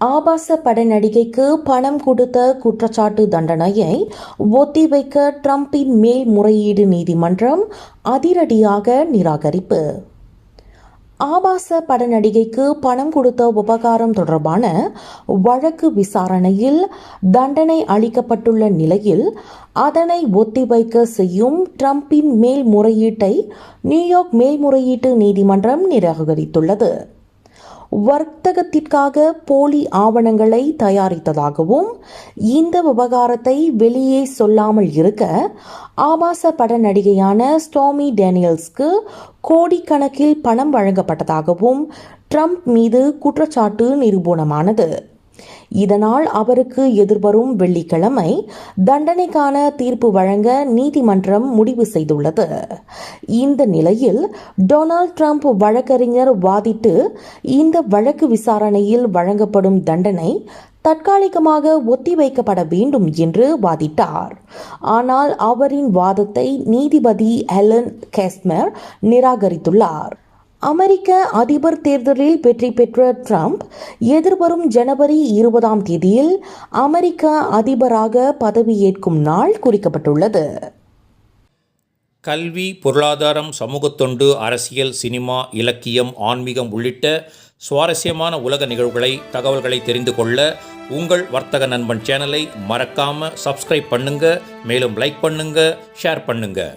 ஆபாச பட நடிகைக்கு பணம் கொடுத்த குற்றச்சாட்டு தண்டனையை ஒத்திவைக்க ட்ரம்பின் மேல்முறையீடு நீதிமன்றம் அதிரடியாக நிராகரிப்பு. ஆபாச பட நடிகைக்கு பணம் கொடுத்த உபகாரம் தொடர்பான வழக்கு விசாரணையில் தண்டனை அளிக்கப்பட்டுள்ள நிலையில் அதனை ஒத்திவைக்க செய்யும் ட்ரம்பின் மேல்முறையீட்டை நியூயார்க் மேல்முறையீட்டு நீதிமன்றம் நிராகரித்துள்ளது. வர்த்தகத்திற்காக போலி ஆவணங்களை தயாரித்ததாகவும் இந்த விவகாரத்தை வெளியே சொல்லாமல் இருக்க ஆபாச பட நடிகையான ஸ்டோமி டேனியல்ஸ்க்கு கோடிக்கணக்கில் பணம் வழங்கப்பட்டதாகவும் ட்ரம்ப் மீது குற்றச்சாட்டு நிரூபணமானது. இதனால் அவருக்கு எதிர்வரும் வெள்ளிக்கிழமை தண்டனைக்கான தீர்ப்பு வழங்க நீதிமன்றம் முடிவு செய்துள்ளது. இந்த நிலையில் டொனால்ட் ட்ரம்ப் வழக்கறிஞர் வாதிட்டு இந்த வழக்கு விசாரணையில் வழங்கப்படும் தண்டனை தற்காலிகமாக ஒத்திவைக்கப்பட வேண்டும் என்று வாதிட்டார். ஆனால் அவரின் வாதத்தை நீதிபதி ஹெலன் கேஸ்மர் நிராகரித்துள்ளார். அமெரிக்க அதிபர் தேர்தலில் வெற்றி பெற்ற ட்ரம்ப் எதிர்வரும் ஜனவரி இருபதாம் தேதியில் அமெரிக்க அதிபராக பதவியேற்கும் நாள் குறிக்கப்பட்டுள்ளது. கல்வி பொருளாதாரம் சமூகத்தொண்டு அரசியல் சினிமா இலக்கியம் ஆன்மீகம் உள்ளிட்ட சுவாரஸ்யமான உலக நிகழ்வுகளை தகவல்களை தெரிந்து கொள்ள உங்கள் வர்த்தக நண்பன் சேனலை மறக்காமல் சப்ஸ்கிரைப் பண்ணுங்கள் மேலும் லைக் பண்ணுங்கள் ஷேர் பண்ணுங்கள்